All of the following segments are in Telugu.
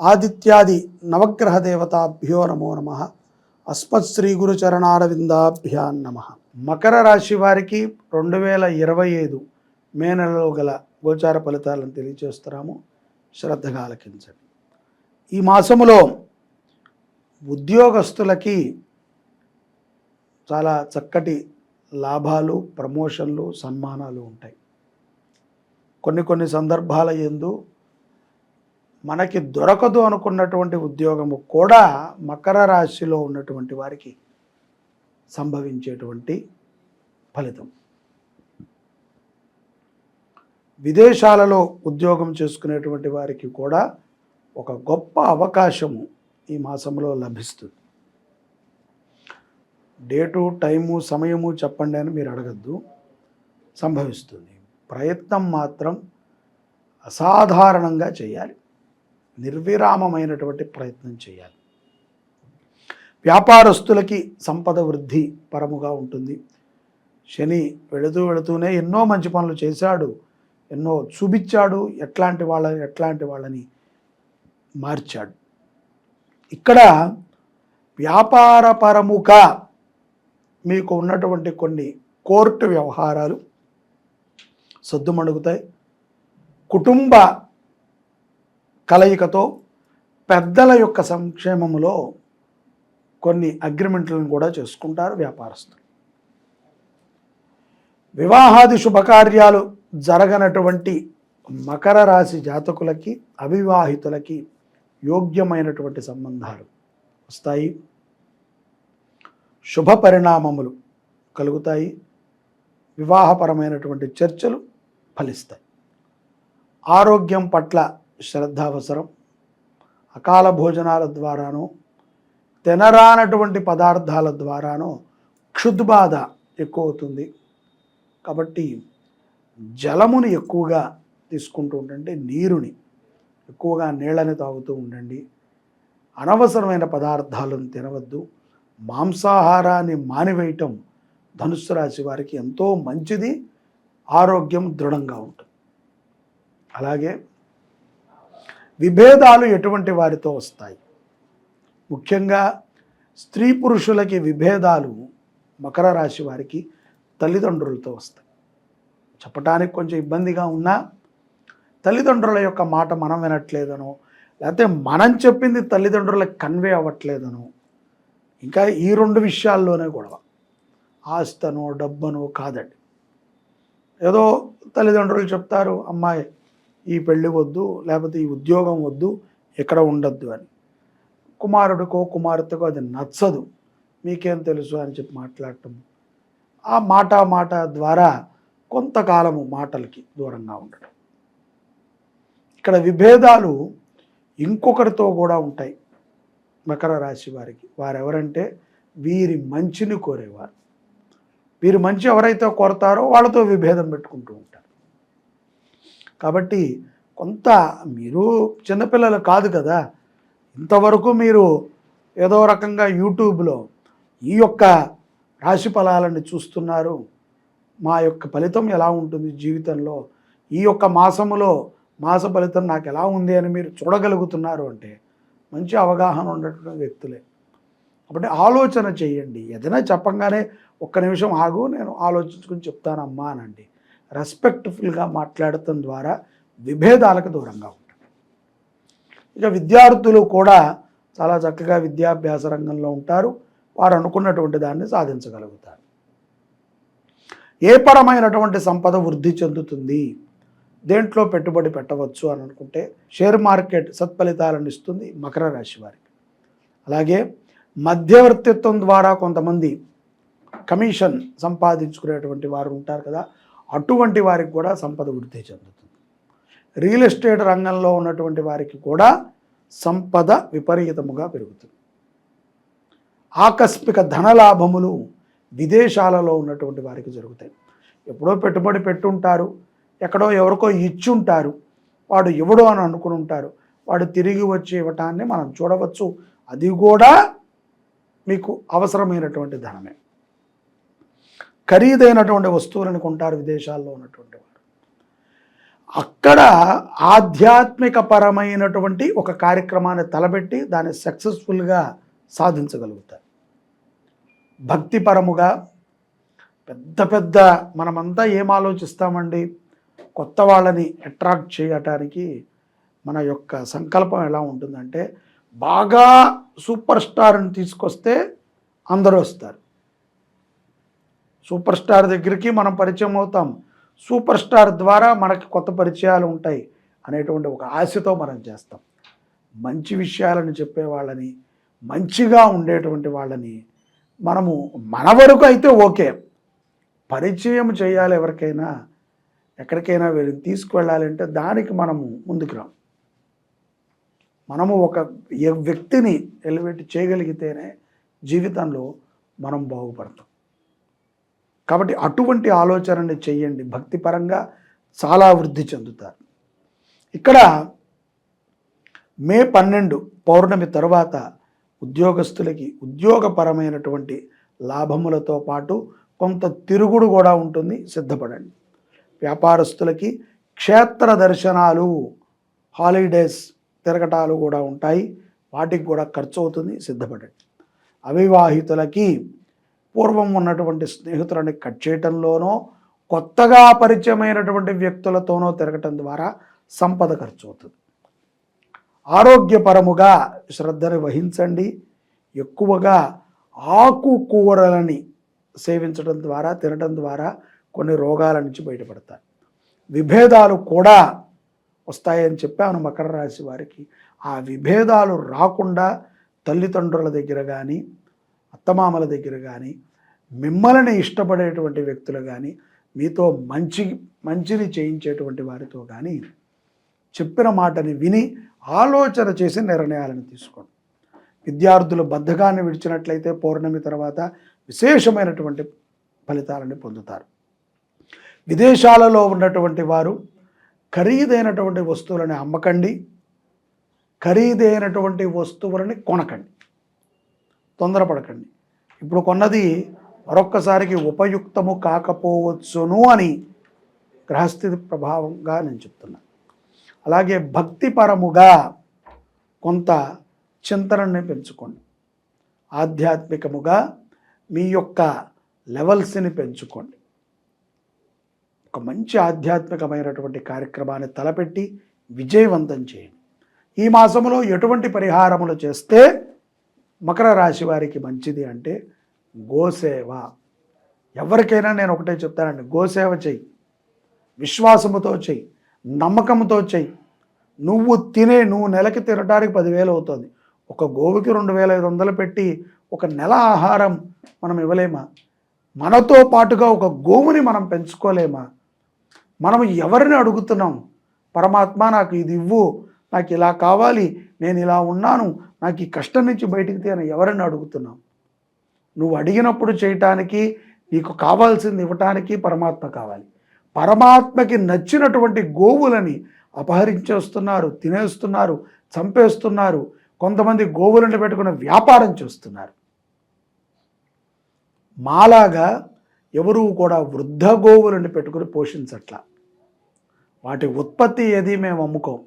ఆదిత్యాది నవగ్రహ దేవతాభ్యో నమో నమ. అస్మత్ శ్రీ గురు చరణారవిందాభ్యాన్ నమ. మకర రాశి వారికి రెండు వేల ఇరవై ఐదు మే నెలలో గల గోచార ఫలితాలను తెలియచేస్తున్నాము శ్రద్ధగా ఆలకించండి ఈ మాసములో ఉద్యోగస్తులకి చాలా చక్కటి లాభాలు ప్రమోషన్లు సన్మానాలు ఉంటాయి. కొన్ని కొన్ని సందర్భాల ఎందు మనకి దొరకదు అనుకున్నటువంటి ఉద్యోగము కూడా మకర రాశిలో ఉన్నటువంటి వారికి సంభవించేటువంటి ఫలితం. విదేశాలలో ఉద్యోగం చేసుకునేటువంటి వారికి కూడా ఒక గొప్ప అవకాశము ఈ మాసంలో లభిస్తుంది. డేటు టైము సమయము చెప్పండి అని మీరు అడగద్దు. సంభవిస్తుంది. ప్రయత్నం మాత్రం అసాధారణంగా చేయాలి. నిర్విరామమైనటువంటి ప్రయత్నం చేయాలి. వ్యాపారస్తులకి సంపద వృద్ధి పరముగా ఉంటుంది. శని వెళుతూ వెళుతూనే ఎన్నో మంచి పనులు చేశాడు. ఎన్నో చూపించాడు. ఎట్లాంటి వాళ్ళని ఎట్లాంటి వాళ్ళని మార్చాడు. ఇక్కడ వ్యాపార వ్యాపారపరముగా మీకు ఉన్నటువంటి కొన్ని కోర్టు వ్యవహారాలు సద్దుమణుగుతాయి. కుటుంబ కలయికతో పెద్దల యొక్క సంక్షేమములో కొన్ని అగ్రిమెంట్లను కూడా చేసుకుంటారు వ్యాపారస్తులు. వివాహాది శుభకార్యాలు జరగనటువంటి మకర రాశి జాతకులకి అవివాహితులకి యోగ్యమైనటువంటి సంబంధాలు వస్తాయి. శుభ పరిణామములు కలుగుతాయి. వివాహపరమైనటువంటి చర్చలు ఫలిస్తాయి. ఆరోగ్యం పట్ల శ్రద్ధ అవసరం అకాల భోజనాల ద్వారానో తినరానటువంటి పదార్థాల ద్వారానో క్షుద్బాధ ఎక్కువ అవుతుంది కాబట్టి జలముని ఎక్కువగా తీసుకుంటూ ఉండండి నీరుని ఎక్కువగా నీళ్ళని తాగుతూ ఉండండి. అనవసరమైన పదార్థాలను తినవద్దు. మాంసాహారాన్ని మానివేయటం ధనుస్సు రాశి వారికి ఎంతో మంచిది ఆరోగ్యం దృఢంగా ఉంటుంది. అలాగే విభేదాలు ఎటువంటి వారితో వస్తాయి? ముఖ్యంగా స్త్రీ పురుషులకి విభేదాలు మకర రాశి వారికి తల్లిదండ్రులతో వస్తాయి. చెప్పటానికి కొంచెం ఇబ్బందిగా ఉన్నా తల్లిదండ్రుల యొక్క మాట మనం వినట్లేదనో లేకపోతే మనం చెప్పింది తల్లిదండ్రులకు కన్వే అవ్వట్లేదనో ఇంకా ఈ రెండు విషయాల్లోనే గొడవ. ఆస్తనో డబ్బనో కాదండి. ఏదో తల్లిదండ్రులు చెప్తారు అమ్మాయి ఈ పెళ్ళి వద్దు లేకపోతే ఈ ఉద్యోగం వద్దు ఇక్కడ ఉండొద్దు అని. కుమారుడికో కుమార్తెకో అది నచ్చదు. మీకేం తెలుసు అని చెప్పి మాట్లాడటం. ఆ మాట మాట ద్వారా కొంతకాలము మాటలకి దూరంగా ఉండటం. ఇక్కడ విభేదాలు ఇంకొకరితో కూడా ఉంటాయి. మకర రాశి వారికి. వారెవరంటే వీరి మంచిని కోరేవారు. వీరు మంచి ఎవరైతే కోరతారో వాళ్ళతో విభేదం పెట్టుకుంటూ ఉంటారు. కాబట్టి కొంత మీరు చిన్నపిల్లలు కాదు కదా. ఇంతవరకు మీరు ఏదో రకంగా యూట్యూబ్లో ఈ యొక్క రాశి ఫలాలను చూస్తున్నారు. మా యొక్క ఫలితం ఎలా ఉంటుంది జీవితంలో? ఈ యొక్క మాసములో మాస ఫలితం నాకు ఎలా ఉంది అని మీరు చూడగలుగుతున్నారు అంటే మంచి అవగాహన ఉన్నటువంటి వ్యక్తులే. కాబట్టి ఆలోచన చేయండి. ఏదైనా చెప్పంగానే ఒక్క నిమిషం ఆగు నేను ఆలోచించుకుని చెప్తానమ్మా అనండి. రెస్పెక్ట్ఫుల్గా మాట్లాడటం ద్వారా విభేదాలకు దూరంగా ఉంటాం. ఇక విద్యార్థులు కూడా చాలా చక్కగా విద్యాభ్యాస రంగంలో ఉంటారు. వారు అనుకున్నటువంటి దాన్ని సాధించగలుగుతారు. ఏ పరమైనటువంటి సంపద వృద్ధి చెందుతుంది? దేంట్లో పెట్టుబడి పెట్టవచ్చు అని అనుకుంటే షేర్ మార్కెట్ సత్ఫలితాలను ఇస్తుంది మకర రాశి వారికి. అలాగే మధ్యవర్తిత్వం ద్వారా కొంతమంది కమిషన్ సంపాదించుకునేటువంటి వారు ఉంటారు కదా అటువంటి వారికి కూడా సంపద వృద్ధి చెందుతుంది. రియల్ ఎస్టేట్ రంగంలో ఉన్నటువంటి వారికి కూడా సంపద విపరీతముగా పెరుగుతుంది. ఆకస్మిక ధనలాభములు విదేశాలలో ఉన్నటువంటి వారికి జరుగుతాయి. ఎప్పుడో పెట్టుబడి పెట్టుంటారు ఎక్కడో ఎవరికో ఇచ్చుంటారు వాడు ఇవ్వడు అని అనుకుని ఉంటారు వాడు తిరిగి వచ్చి ఇవ్వటాన్ని మనం చూడవచ్చు. అది కూడా మీకు అవసరమైనటువంటి ధనమే. ఖరీదైనటువంటి వస్తువులను కొంటారు విదేశాల్లో ఉన్నటువంటి వారు. అక్కడ ఆధ్యాత్మిక పరమైనటువంటి ఒక కార్యక్రమాన్ని తలబెట్టి దాన్ని సక్సెస్ఫుల్గా సాధించగలుగుతారు. భక్తిపరముగా పెద్ద పెద్ద మనమంతా ఏం ఆలోచిస్తామండి? కొత్త వాళ్ళని అట్రాక్ట్ చేయటానికి మన యొక్క సంకల్పం ఎలా ఉంటుందంటే బాగా సూపర్ స్టార్ని తీసుకొస్తే అందరూ వస్తారు. సూపర్ స్టార్ దగ్గరికి మనం పరిచయం అవుతాం. సూపర్ స్టార్ ద్వారా మనకి కొత్త పరిచయాలు ఉంటాయి అనేటువంటి ఒక ఆశతో మనం చేస్తాం. మంచి విషయాలను చెప్పే వాళ్ళని మంచిగా ఉండేటువంటి వాళ్ళని మనము మన వరకు అయితే ఓకే. పరిచయం చేయాలి ఎవరికైనా ఎక్కడికైనా వీళ్ళని తీసుకువెళ్ళాలంటే దానికి మనము ముందుకు రాం. మనము ఒక వ్యక్తిని ఎలివేట్ చేయగలిగితేనే జీవితంలో మనం బాగుపడతాం. కాబట్టి అటువంటి ఆలోచనని చెయ్యండి. భక్తిపరంగా చాలా వృద్ధి చెందుతారు. ఇక్కడ మే పన్నెండు పౌర్ణమి తర్వాత ఉద్యోగస్తులకి ఉద్యోగపరమైనటువంటి లాభములతో పాటు కొంత తిరుగుడు కూడా ఉంటుంది. సిద్ధపడండి. వ్యాపారస్తులకి క్షేత్ర దర్శనాలు హాలిడేస్ తిరగటాలు కూడా ఉంటాయి. వాటికి కూడా ఖర్చు అవుతుంది. సిద్ధపడండి. అవివాహితులకి పూర్వం ఉన్నటువంటి స్నేహితులని కట్ చేయటంలోనో కొత్తగా పరిచయమైనటువంటి వ్యక్తులతోనో తిరగటం ద్వారా సంపద ఖర్చు అవుతుంది. ఆరోగ్యపరముగా శ్రద్ధని వహించండి. ఎక్కువగా ఆకుకూరలని సేవించడం ద్వారా తినడం ద్వారా కొన్ని రోగాల నుంచి బయటపడతారు. విభేదాలు కూడా వస్తాయని చెప్పాను మకర రాశి వారికి. ఆ విభేదాలు రాకుండా తల్లిదండ్రుల దగ్గర కానీ అత్తమామల దగ్గర కానీ మిమ్మల్ని ఇష్టపడేటువంటి వ్యక్తులు కానీ మీతో మంచి మంచిని చేయించేటువంటి వారితో కానీ చెప్పిన మాటని విని ఆలోచన చేసి నిర్ణయాలను తీసుకోండి. విద్యార్థులు బద్ధకాన్ని విడిచినట్లయితే పౌర్ణమి తర్వాత విశేషమైనటువంటి ఫలితాలను పొందుతారు. విదేశాలలో ఉన్నటువంటి వారు ఖరీదైనటువంటి వస్తువులని అమ్మకండి. ఖరీదైనటువంటి వస్తువులని కొనకండి. తొందరపడకండి. ఇప్పుడు కొన్నది మరొక్కసారికి ఉపయుక్తము కాకపోవచ్చును అని గ్రహస్థితి ప్రభావంగా నేను చెప్తున్నాను అలాగే భక్తిపరముగా కొంత చింతనని పెంచుకోండి. ఆధ్యాత్మికముగా మీ యొక్క లెవెల్స్ని పెంచుకోండి. ఒక మంచి ఆధ్యాత్మికమైనటువంటి కార్యక్రమాన్ని తలపెట్టి విజయవంతం చేయండి. ఈ మాసంలో ఎటువంటి పరిహారములు చేస్తే మకర రాశి వారికి మంచిది అంటే గోసేవ. ఎవరికైనా నేను ఒకటే చెప్తానండి గోసేవ చెయ్యి. విశ్వాసముతో చెయ్యి నమ్మకంతో చెయ్యి. నువ్వు తినే నువ్వు నెలకి తినడానికి పదివేలు అవుతుంది. ఒక గోవుకి రెండు వేల ఐదు వందలు పెట్టి ఒక నెల ఆహారం మనం ఇవ్వలేమా? మనతో పాటుగా ఒక గోవుని మనం పెంచుకోలేమా? మనం ఎవరిని అడుగుతున్నాం? పరమాత్మ నాకు ఇది ఇవ్వు నాకు ఇలా కావాలి నేను ఇలా ఉన్నాను నాకు ఈ కష్టం నుంచి బయటికి తీయని ఎవరని అడుగుతున్నాం నువ్వు అడిగినప్పుడు చేయటానికి నీకు కావాల్సింది ఇవ్వటానికి పరమాత్మ కావాలి. పరమాత్మకి నచ్చినటువంటి గోవులని అపహరించేస్తున్నారు తినేస్తున్నారు చంపేస్తున్నారు కొంతమంది గోవులను పెట్టుకుని వ్యాపారం చేస్తున్నారు. మాలాగా ఎవరు కూడా వృద్ధ గోవులను పెట్టుకుని పోషించట్ల. వాటి ఉత్పత్తి ఏది మేము అమ్ముకోం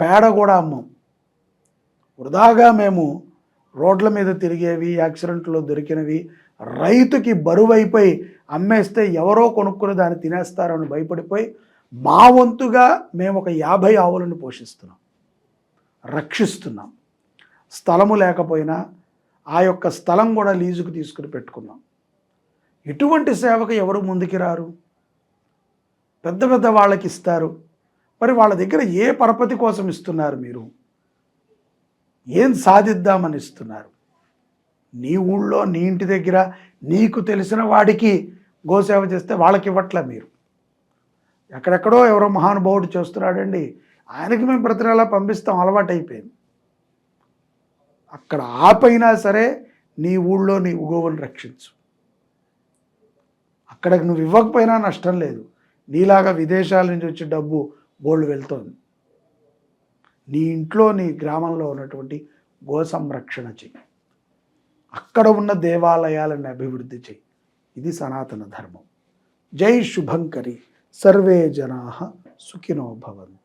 పేడ కూడా అమ్మం. వృధాగా మేము రోడ్ల మీద తిరిగేవి యాక్సిడెంట్లో దొరికినవి రైతుకి బరువైపోయి అమ్మేస్తే ఎవరో కొనుక్కుని దాన్ని తినేస్తారని భయపడిపోయి మా వంతుగా మేము ఒక యాభై ఆవులను పోషిస్తున్నాం. రక్షిస్తున్నాం. స్థలము లేకపోయినా ఆ యొక్క స్థలం కూడా లీజుకు తీసుకుని పెట్టుకున్నాం. ఇటువంటి సేవకు ఎవరు ముందుకి రారు పెద్ద పెద్ద వాళ్ళకి ఇస్తారు. మరి వాళ్ళ దగ్గర ఏ పరపతి కోసం ఇస్తున్నారు మీరు? ఏం సాధిద్దామని ఇస్తున్నారు నీ ఊళ్ళో నీ ఇంటి దగ్గర నీకు తెలిసిన వాడికి గోసేవ చేస్తే వాళ్ళకి ఇవ్వట్లే మీరు? ఎక్కడెక్కడో ఎవరో మహానుభావుడు చేస్తున్నాడండి. ఆయనకి మేము ప్రతి నెలా పంపిస్తాం అలవాటు అయిపోయింది అక్కడ ఆపైనా సరే నీ ఊళ్ళో నీ గోవుని రక్షించు. అక్కడికి నువ్వు ఇవ్వకపోయినా నష్టం లేదు. నీలాగా విదేశాల నుంచి వచ్చే డబ్బు బోల్డ్ వెళ్తోంది. నీ ఇంట్లో నీ గ్రామంలో ఉన్నటువంటి గో సంరక్షణ చెయ్యి. అక్కడ ఉన్న దేవాలయాలను అభివృద్ధి చెయ్యి. ఇది సనాతన ధర్మం. జై శుభంకరి. సర్వే జనా సుఖినో భవంతు.